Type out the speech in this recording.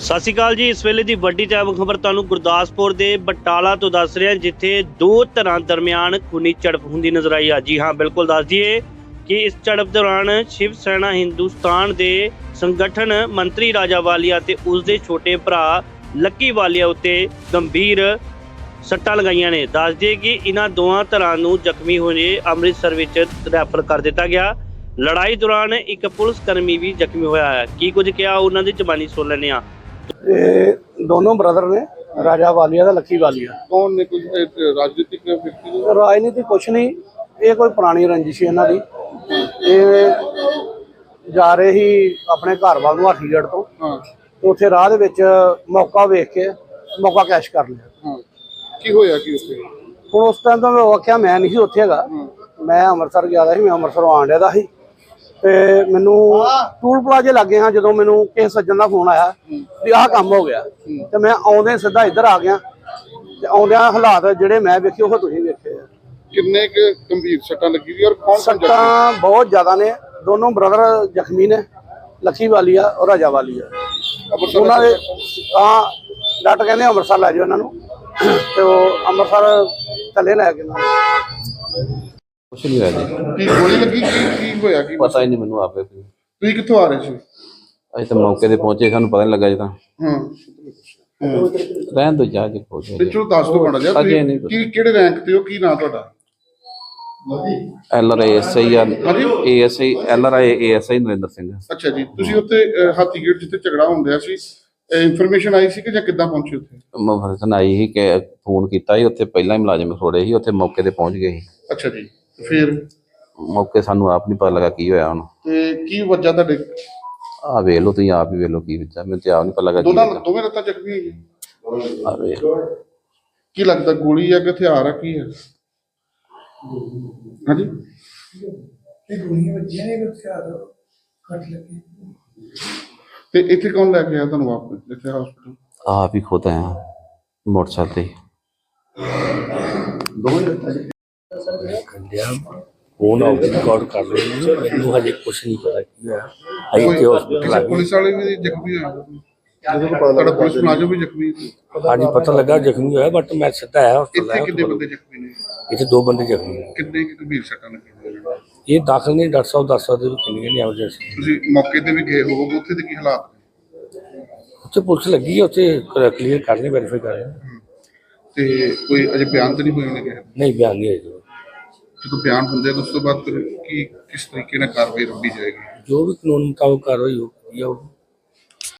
ਸਤਿ ਸ਼੍ਰੀ ਅਕਾਲ ਜੀ। ਇਸ ਵੇਲੇ ਦੀ ਵੱਡੀ ਟਾਈਮ ਖਬਰ ਤੁਹਾਨੂੰ ਗੁਰਦਾਸਪੁਰ ਦੇ ਬਟਾਲਾ ਤੋਂ ਦੱਸ ਰਿਹਾ ਜਿੱਥੇ ਦੋ ਧਿਰਾਂ ਦਰਮਿਆਨ ਖੂਨੀ ਝੜਪ ਹੁੰਦੀ ਨਜ਼ਰ ਆਈ ਆ। ਜੀ ਹਾਂ, ਬਿਲਕੁਲ ਦੱਸ ਦਈਏ ਕਿ ਇਸ ਝੜਪ ਦੌਰਾਨ ਸ਼ਿਵ ਸੈਨਾ, ਹਿੰਦੁਸਤਾਨ ਦੇ ਸੰਗਠਨ ਮੰਤਰੀ ਰਾਜਾ ਵਾਲੀਆ ਤੇ ਉਸ ਦੇ ਛੋਟੇ ਭਰਾ ਲੱਕੀ ਵਾਲੀਆ ਉੱਤੇ ਗੰਭੀਰ ਸੱਟਾਂ ਲਗਾਈਆਂ ਨੇ। ਦੱਸ ਦਈਏ ਕਿ ਇਹਨਾਂ ਦੋਵਾਂ ਧਰਾਂ ਨੂੰ ਜ਼ਖਮੀ ਹੋਏ ਅੰਮ੍ਰਿਤਸਰ ਵਿੱਚ ਰੈਫਰ ਕਰ ਦਿੱਤਾ ਗਿਆ। ਲੜਾਈ ਦੌਰਾਨ ਇੱਕ ਪੁਲਿਸ ਕਰਮੀ ਵੀ ਜ਼ਖਮੀ ਹੋਇਆ ਹੈ। ਕੀ ਕੁਝ ਕਿਹਾ, ਉਹਨਾਂ ਦੀ ਜ਼ਬਾਨੀ ਸੁਣ ਲੈਂਦੇ ਹਾਂ। ਇਹ ਦੋਨੋਂ ਬ੍ਰਦਰ ਨੇ ਰਾਜਾ ਵਾਲੀਆ ਦਾ ਲੱਕੀ ਵਾਲੀਆ। ਕੌਣ ਨੇ ਇਹ ਰਾਜਨੀਤਿਕ ਵਿਅਕਤੀ ਨੇ? ਰਾਜਨੀਤੀ ਕੁਛ ਨਹੀਂ ਇਹ ਕੋਈ ਪੁਰਾਣੀ ਰੰਜਿਸ਼ ਸੀ ਇਹਨਾਂ ਦੀ। ਇਹ ਜਾ ਰਹੇ ਹੀ ਆਪਣੇ ਘਰ ਵੱਲ ਨੂੰ ਹਾਥੀਗੜ੍ਹ ਤੋਂ। ਹਾਂ। ਤੇ ਉੱਥੇ ਰਾਹ ਦੇ ਵਿੱਚ ਮੌਕਾ ਵੇਖ ਕੇ ਮੌਕਾ ਕੈਸ਼ ਕਰ ਲਿਆ। ਹਾਂ। ਕੀ ਹੋਇਆ ਕੀ ਉੱਥੇ? ਹੁਣ ਉਸ ਟਾਈਮ ਤਾਂ ਮੈਂ ਵਾਕਿਆ ਮੈਂ ਨਹੀਂ ਸੀ ਉੱਥੇ ਹੈਗਾ। ਮੈਂ ਅੰਮ੍ਰਿਤਸਰ ਗਿਆ ਦਾ ਸੀ ਮੈਂ ਅੰਮ੍ਰਿਤਸਰੋਂ ਆਣ ਡਿਆ ਦਾ ਸੀ। ਤੇ ਮੈਨੂੰ ਟੂਲ ਪਲਾਜ਼ੇ ਲੱਗੇ ਹਾਂ ਜਦੋਂ ਮੈਨੂੰ ਕਿਸੇ ਸੱਜਣ ਦਾ ਫੋਨ ਆਇਆ ਵੀ ਆਹ ਕੰਮ ਹੋ ਗਿਆ। ਤੇ ਮੈਂ ਆਉਂਦੇ ਸਿੱਧਾ ਇੱਧਰ ਆ ਗਿਆ ਤੇ ਆਉਂਦਿਆਂ ਹਾਲਾਤ ਜਿਹੜੇ ਮੈਂ ਵੇਖੇ ਉਹ ਤੁਸੀਂ ਵੇਖੇ ਆ। ਕਿੰਨੇ ਕੁ ਗੰਭੀਰ ਸੱਟਾਂ ਲੱਗੀ ਦੀ ਔਰ ਕੌਣ ਕੌਣ ਜ਼ਖਮੀ? ਸੱਟਾਂ ਬਹੁਤ ਜ਼ਿਆਦਾ ਨੇ। ਦੋਨੋਂ ਬ੍ਰਦਰ ਜ਼ਖਮੀ ਨੇ ਲੱਖੀ ਵਾਲੀਆ ਔਰ ਰਾਜਾ ਵਾਲੀਆ ਅੰਮ੍ਰਿਤਸਰ ਉਹਨਾਂ ਦੇ ਤਾਂ ਡਾਕਟਰ ਕਹਿੰਦੇ ਅੰਮ੍ਰਿਤਸਰ ਲੈ ਜਾਓ ਇਹਨਾਂ ਨੂੰ। ਤੇ ਉਹ ਅੰਮ੍ਰਿਤਸਰ ਥੱਲੇ ਲੈ ਕੇ ਨਾ ਕੁਛ ਨਹੀਂ ਹੋਇਆ ਜੀ ਕੀ ਗੋਲੀ ਲੱਗੀ? ਕੀ ਕੀ ਹੋਇਆ ਕੀ ਪਤਾ ਹੀ ਨਹੀਂ ਮੈਨੂੰ ਆਪੇ ਵੀ। ਤੁਸੀਂ ਕਿੱਥੋਂ ਆ ਰਹੇ ਸੀ? ਅਸੀਂ ਤਾਂ ਮੌਕੇ ਤੇ ਪਹੁੰਚੇ ਸਾਨੂੰ ਪਤਾ ਨਹੀਂ ਲੱਗਾ ਜੀ ਤਾਂ। ਹਾਂ। ਰਹਿਣ ਦੋ ਜਾ ਕੇ ਪਹੁੰਚੇ। ਤੇ ਚਲੋ ਦੱਸ ਦਿਓ ਮਾੜਾ ਜਿਹਾ ਅਜੇ ਤੁਸੀਂ ਨਹੀਂ ਪਤਾ। ਕੀ ਕਿਹੜੇ ਰੈਂਕ ਤੇ ਹੋ ਕੀ ਨਾਂ ਤੁਹਾਡਾ? ਐਲ ਆਰ ਐਸ ਆਈ ਆ A S I L R I A S I Narinder Singh. ਅੱਛਾ ਜੀ ਤੁਸੀਂ ਉੱਥੇ ਅਹ, ਹਾਥੀਗੇਟ ਜਿੱਥੇ ਝਗੜਾ ਹੁੰਦਿਆ ਸੀ ਇਨਫੋਰਮੇਸ਼ਨ ਆਈ ਸੀ ਕਿ ਜਾਂ ਕਿੱਦਾਂ ਪਹੁੰਚੇ ਉੱਥੇ? ਮਫਰਸਨ ਆਈ ਸੀ ਕਿ ਫੋਨ ਕੀਤਾ ਸੀ ਉੱਥੇ ਪਹਿਲਾਂ ਹੀ ਮੁਲਾਜ਼ਮ ਖੜੋੜੇ ਸੀ ਉੱਥੇ ਮੌਕੇ ਤੇ ਪਹੁੰਚ ਗਏ ਸੀ। ਅੱਛਾ ਜੀ ਫਿਰ? ਮੌਕੇ ਸਾਨੂੰ ਆਪ ਨਹੀਂ ਪਤਾ ਲੱਗਾ ਕੀ ਹੋਇਆ ਹੁਣ। ਤੇ ਕੀ ਵਜ੍ਹਾ ਤੁਹਾਡੇ? ਆ ਵੇਖ ਲਓ ਤੁਸੀਂ ਆਪ ਹੀ ਵੇਖ ਲਓ ਕੀ ਵਿੱਚ ਆ ਮੈਨੂੰ ਤੇ ਆਪ ਨਹੀਂ ਪਤਾ ਲੱਗਾ ਕੀ ਦੋਨਾਂ। ਦੋਵੇਂ ਲੱਤਾਂ ਜ਼ਖਮੀ ਹੋਈਆਂ? ਵੇਖ। ਕੀ ਲੱਗਦਾ ਗੋਲੀ ਆ ਕਿ ਹਥਿਆਰ ਆ ਕੀ ਹੈ ਹਾਂਜੀ? ਇਹ ਗੋਲੀਆਂ ਵੱਜੀਆਂ ਨੇ ਹਥਿਆਰ ਕੱਟ ਲੱਗੇ। ਤੇ ਇੱਥੇ ਕੌਣ ਲੈ ਕੇ ਆਇਆ ਤੁਹਾਨੂੰ ਵਾਪਸ ਇੱਥੇ ਹਸਪੀਟਲ ਆਪ ਹੀ ਖੁਦ ਆਇਆ ਮੋਟਰਸਾਈਕਲ ਤੇ ਫੋਨ ਰਿਕਾਰਡ ਕਰ ਰਹੇ ਨੇ ਮੈਨੂੰ ਹਜੇ ਕੁਝ ਨਹੀਂ ਪਤਾ ਕੀ ਹੋਇਆ। ਅਜੇ ਤੇ ਹਸਪੀਟਲ ਆ ਪੁਲਿਸ ਵਾਲੇ ਵੀ ਜ਼ਖਮੀ ਹੋਏ ਤੁਹਾਡਾ ਪੁਲਿਸ ਮੁਲਾਜ਼ਮ ਵੀ ਜ਼ਖਮੀ ਸੀ। ਹਾਂਜੀ ਪਤਾ ਲੱਗਾ ਜ਼ਖਮੀ ਹੋਇਆ ਬਟ ਮੈਂ ਸਿੱਧਾ ਆਇਆ ਇੱਥੇ ਹਸਪਤਾਲ ਕਿੰਨੇ ਬੰਦੇ ਜ਼ਖਮੀ ਨੇ? ਇੱਥੇ ਦੋ ਬੰਦੇ ਜ਼ਖਮੀ ਨੇ। ਕਿੰਨੇ ਕੁ ਗੰਭੀਰ ਸੱਟਾਂ ਲੱਗੀਆਂ ਨੇ? ਇਹ ਦਾਖਲ ਨਹੀਂ ਡਾਕਟਰ ਸਾਹਿਬ ਦੱਸ ਸਕਦੇ ਵੀ ਕਿੰਨੀਆਂ ਨੇ ਐਮਰਜੈਂਸੀ ਤੁਸੀਂ ਮੌਕੇ ਤੇ ਵੀ ਗਏ ਹੋਵੋਗੇ ਉੱਥੇ ਦੇ ਕੀ ਹਾਲਾਤ ਉੱਥੇ ਪੁਲਿਸ ਲੱਗੀ ਹੈ ਉੱਥੇ ਕਲੀਅਰ ਕਰ ਰਹੇ ਵੈਰੀਫਾਈ ਕਰ ਰਹੇ ਤੇ ਕੋਈ ਅਜੇ ਬਿਆਨ ਤਾਂ ਨਹੀਂ ਹੋਏ ਨੇ। ਨਹੀਂ ਬਿਆਨ ਨਹੀਂ ਹੈ ਜੀ। ਜਦੋਂ ਬਿਆਨ ਹੁੰਦੇ ਤਾਂ ਉਸ ਤੋਂ ਬਾਅਦ ਫਿਰ ਕੀ ਕਿਸ ਤਰੀਕੇ ਨਾਲ ਕਾਰਵਾਈ ਰੱਬੀ ਜਾਏਗੀ? ਜੋ ਵੀ ਕਾਨੂੰਨ ਮੁਤਾਬਕ ਕਾਰਵਾਈ ਹੋਊਗੀ ਉਹ